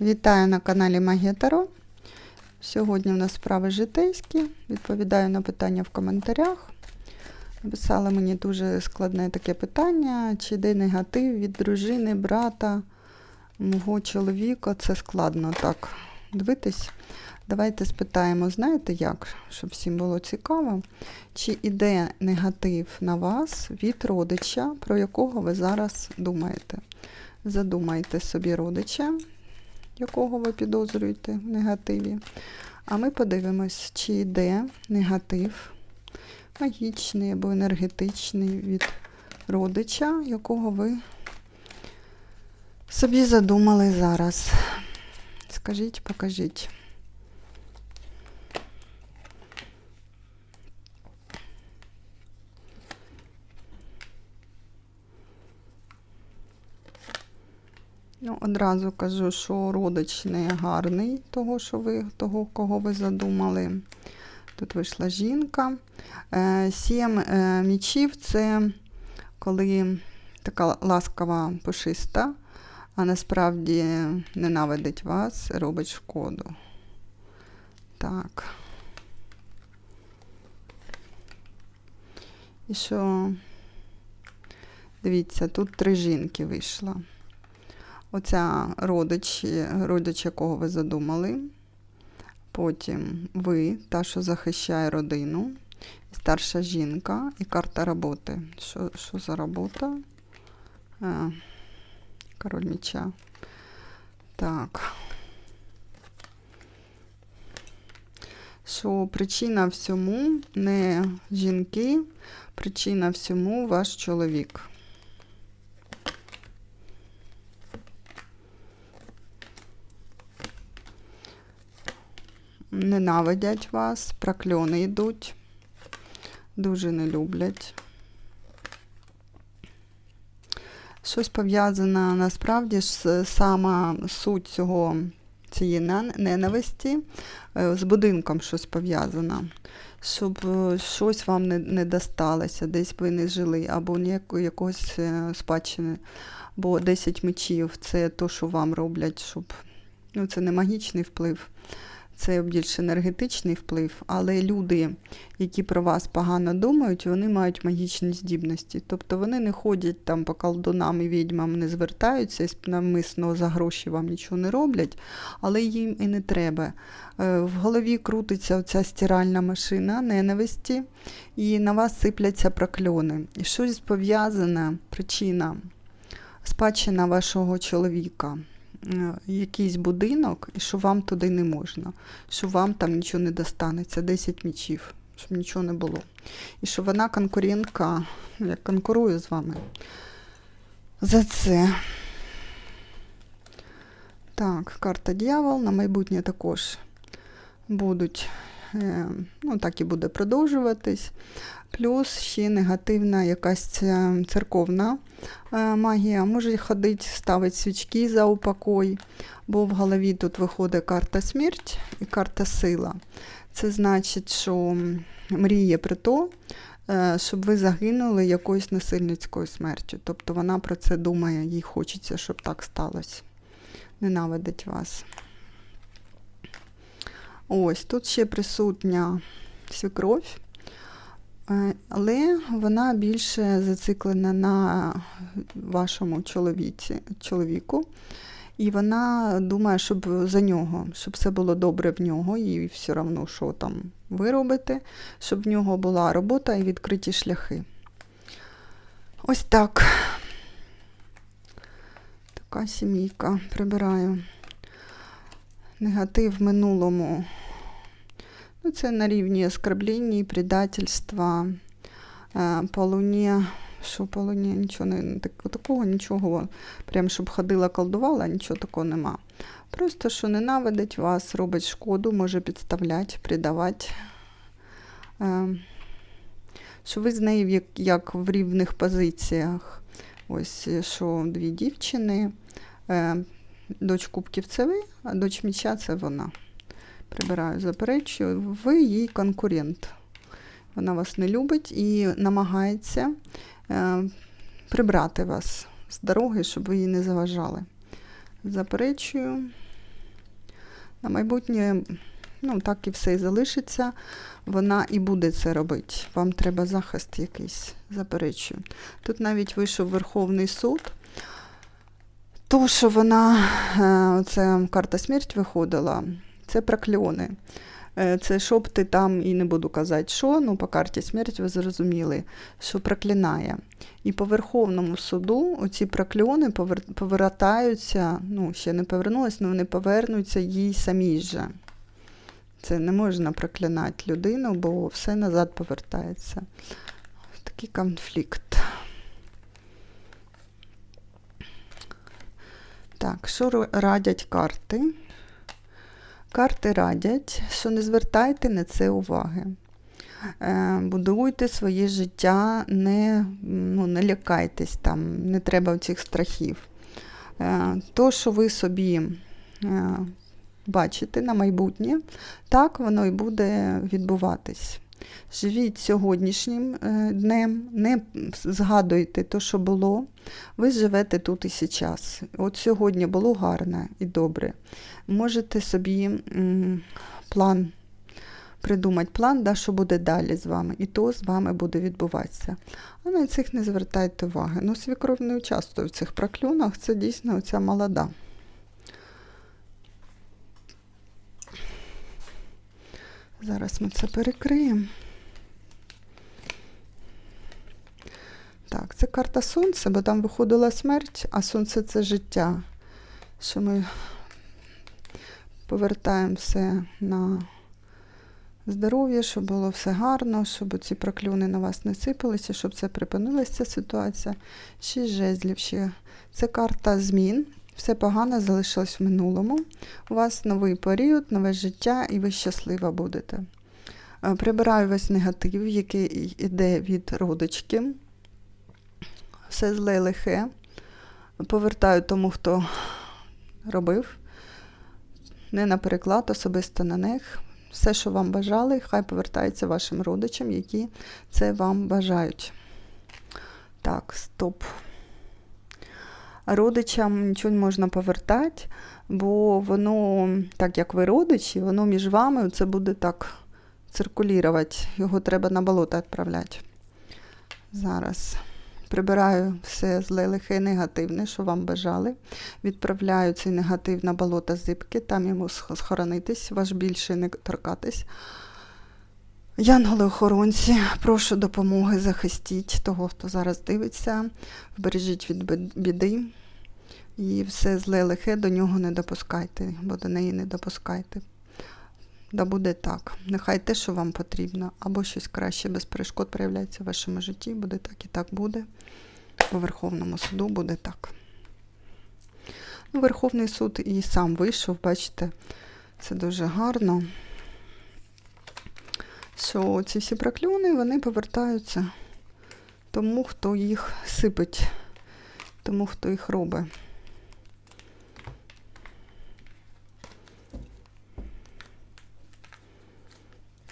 Вітаю на каналі Магія. Сьогодні у нас справи житейські. Відповідаю на питання в коментарях. Написали мені дуже складне таке питання: чи йде негатив від дружини, брата, мого чоловіка. Це складно так дивитись. Давайте спитаємо, знаєте як, щоб всім було цікаво, чи йде негатив на вас від родича, про якого ви зараз думаєте. Задумайте собі родича, якого ви підозрюєте в негативі. А ми подивимось, чи йде негатив магічний або енергетичний від родича, якого ви собі задумали зараз. Скажіть, покажіть. Ну, одразу кажу, що родич не гарний, того, що ви, того, кого ви задумали. Тут вийшла жінка. Е, Сім е, мічів це коли така ласкава пушиста, а насправді ненавидить вас, робить шкоду. Так. І що? Дивіться, тут три жінки вийшло. Оця родич, родич, якого ви задумали. Потім ви, та, що захищає родину, старша жінка і карта роботи. Що що за робота? А, король меча. Так. Що причина всьому не жінки, причина всьому ваш чоловік. Ненавидять вас, прокльони йдуть, дуже не люблять. Щось пов'язане насправді ж сама суть цього, цієї ненависті з будинком щось пов'язано. Щоб щось вам не не досталося, десь ви не жили, або якогось спадщини, бо 10 мечів це то, що вам роблять, щоб ну, це не магічний вплив це більш енергетичний вплив, але люди, які про вас погано думають, вони мають магічні здібності. Тобто вони не ходять там по колдунам і відьмам, не звертаються і навмисно за гроші вам нічого не роблять, але їм і не треба. Е, в голові крутиться оця стиральна машина ненависті, і на вас сипляться прокльони. І щось пов'язане, причина спадщина вашого чоловіка. Е, якийсь будинок, і що вам туди не можна, що вам там нічого не достанеться, 10 мічів, щоб нічого не було. І що вона конкурентка, як конкурує з вами. За це. Так, карта дьявол на майбутнє також будуть, ну, так і буде продовжуватись. Плюс ще негативна якась е, церковна е, магія. Може ходити, ставити свічки за упокой, бо в голові тут виходить карта смерть і карта сила. Це значить, що мріє про то, е, щоб ви загинули якоюсь насильницькою смертю. Тобто вона про це думає, їй хочеться, щоб так сталося. Ненавидить вас. Ось тут ще присутня свекровь. Е, але вона більше зациклена на вашому чоловіці, чоловіку. І вона думає, щоб за нього, щоб все було добре в нього, і все одно, що там ви робите, щоб в нього була робота і відкриті шляхи. Ось так. Така сімейка прибираю. Негатив в минулому. Ну, Це на рівні оскорблення, предательства, е, по луні, що по луні, нічого не такого, нічого, прям щоб ходила, колдувала, нічого такого нема. Просто що ненавидить вас, робить шкоду, може підставляти, предавати. Е, що ви з нею як, як в рівних позиціях. Ось що дві дівчини. Е, доч кубків це ви, а доч міча це вона прибираю, заперечую, ви її конкурент. Вона вас не любить і намагається е, прибрати вас з дороги, щоб ви її не заважали. Заперечую. На майбутнє, ну, так і все і залишиться. Вона і буде це робити. Вам треба захист якийсь, заперечую. Тут навіть вийшов Верховний суд. То, що вона, е, це карта смерть виходила, це прокльони. Е, Це щоб ти там і не буду казати, що, ну по карті смерть ви зрозуміли, що проклинає. І по Верховному суду оці прокльони повер- повертаються, ну, ще не повернулись, але вони повернуться їй самій же. Це не можна проклинати людину, бо все назад повертається. Такий конфлікт. Так, що радять карти? Карти радять, що не звертайте на це уваги. Е, Будуйте своє життя, не, ну, не лякайтесь там, не треба цих страхів. Е, То, що ви собі е, бачите на майбутнє, так воно і буде відбуватись. Живіть сьогоднішнім е, днем, не згадуйте те, що було. Ви живете тут і зараз. От сьогодні було гарно і добре. Можете собі план придумати план, да, що буде далі з вами, і то з вами буде відбуватися. А на цих не звертайте уваги. Ну, свікров не в цих проклюнах, це дійсно оця молода. Зараз ми це перекриємо. Так, це карта сонця, бо там виходила смерть, а сонце це життя. Що ми повертаємо все на здоров'я, щоб було все гарно, щоб ці проклюни на вас не сипалися, щоб це припинилася ця ситуація. Шість жезлів ще. Це карта змін. Все погано залишилось в минулому. У вас новий період, нове життя, і ви щаслива будете. Е, Прибираю весь негатив, який йде від родички. Все зле лихе. Повертаю тому, хто робив. Не на переклад, особисто на них. Все, що вам бажали, хай повертається вашим родичам, які це вам бажають. Так, стоп. Родичам нічого не можна повертати, бо воно, так як ви родичі, воно між вами це буде так циркулювати. Його треба на болото відправляти. Зараз прибираю все зле, лихе, і негативне, що вам бажали. Відправляю цей негатив на болото зибки, там йому схоронитись, ваш більше не торкатись. Янголи-охоронці, прошу допомоги, захистіть того, хто зараз дивиться, вбережіть від біди. І все зле лихе до нього не допускайте, бо до неї не допускайте. Да буде так. Нехай те, що вам потрібно, або щось краще без перешкод проявляється в вашому житті, буде так і так буде. По Верховному суду буде так. Ну, Верховний суд і сам вийшов, бачите, це дуже гарно. Що ці всі прокльони вони повертаються тому, хто їх сипить, тому, хто їх робить.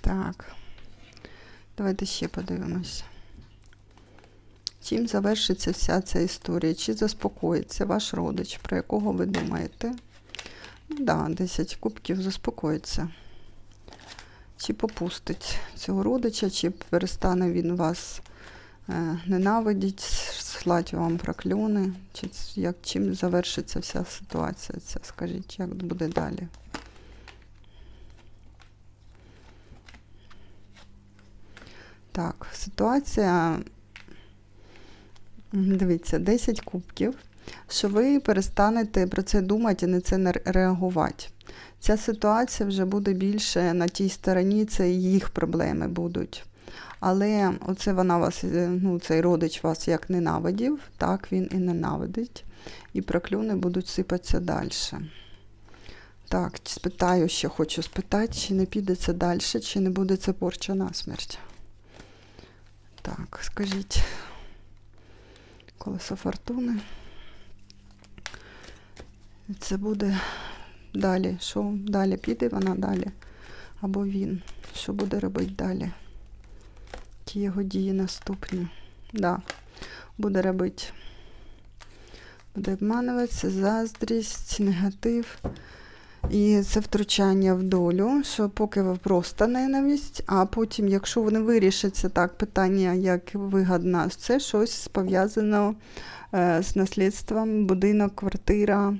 Так. Давайте ще подивимось. Чим завершиться вся ця історія? Чи заспокоїться ваш родич, про якого ви думаєте? Ну, да, 10 кубків заспокоїться. Чи попустить цього родича, чи перестане він вас е, ненавидіть, слать вам прокльони, чи як, чим завершиться вся ситуація ця? Скажіть, як буде далі? Так, ситуація. Дивіться, 10 кубків, що ви перестанете про це думати і на це не реагувати. Ця ситуація вже буде більше на тій стороні, це їх проблеми будуть. Але оце вона вас, е, ну, цей родич вас як ненавидів, так він і ненавидить. І проклюни будуть сипатися далі. Так, спитаю, ще хочу спитати, чи не піде це далі, чи не буде це порча на смерть. Так, скажіть. Колесо фортуни. Це буде далі. Що далі піде вона далі? Або він. Що буде робити далі? Які його дії наступні? Да. Буде робити. Буде обмануватися, заздрість, негатив. І це втручання в долю, що поки просто ненависть, а потім, якщо вони вирішаться так, питання, як вигадно, це щось пов'язано е, з наслідством, будинок, квартира,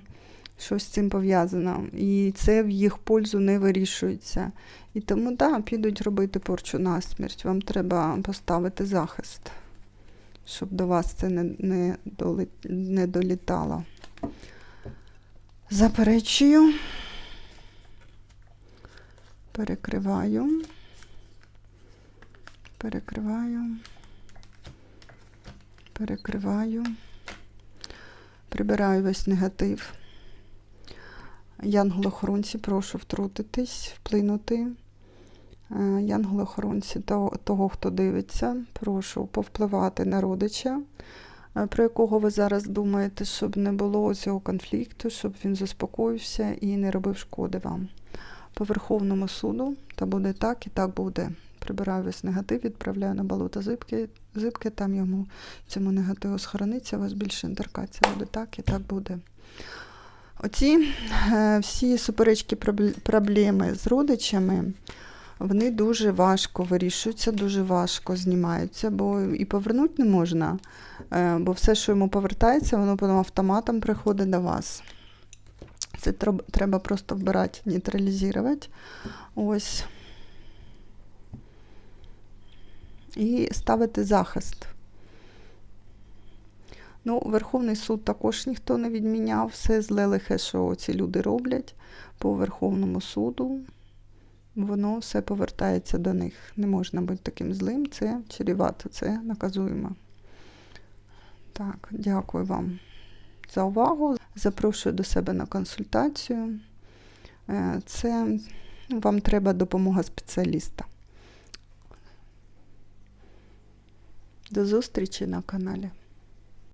щось з цим пов'язано. І це в їх пользу не вирішується. І тому, да, підуть робити порчу на смерть. Вам треба поставити захист, щоб до вас це не, не, доли, не долітало. Заперечую. Перекриваю. Перекриваю. Перекриваю. Прибираю весь негатив. Янголохоронці, прошу втрутитись, вплинути. Е, Янголохоронці того, хто дивиться, прошу повпливати на родича, е, про якого ви зараз думаєте, щоб не було цього конфлікту, щоб він заспокоївся і не робив шкоди вам. По Верховному суду, та буде так і так буде. Прибираю весь негатив, відправляю на болото зибки, зибки там йому цьому негативу схорониться, у вас більше інтеркація буде так і так буде. Оці е, всі суперечки, проблеми з родичами, вони дуже важко вирішуються, дуже важко знімаються, бо і повернути не можна, е, бо все, що йому повертається, воно потім автоматом приходить до вас. Це треба просто вбирати, нейтралізувати. Ось. І ставити захист. Ну, Верховний суд також ніхто не відміняв. Все зле лихе, що ці люди роблять по Верховному суду. Воно все повертається до них. Не можна бути таким злим, це чарівато, це наказуємо. Так, дякую вам за увагу. Запрошую до себе на консультацію. Е, Це ну, вам треба допомога спеціаліста. До зустрічі на каналі.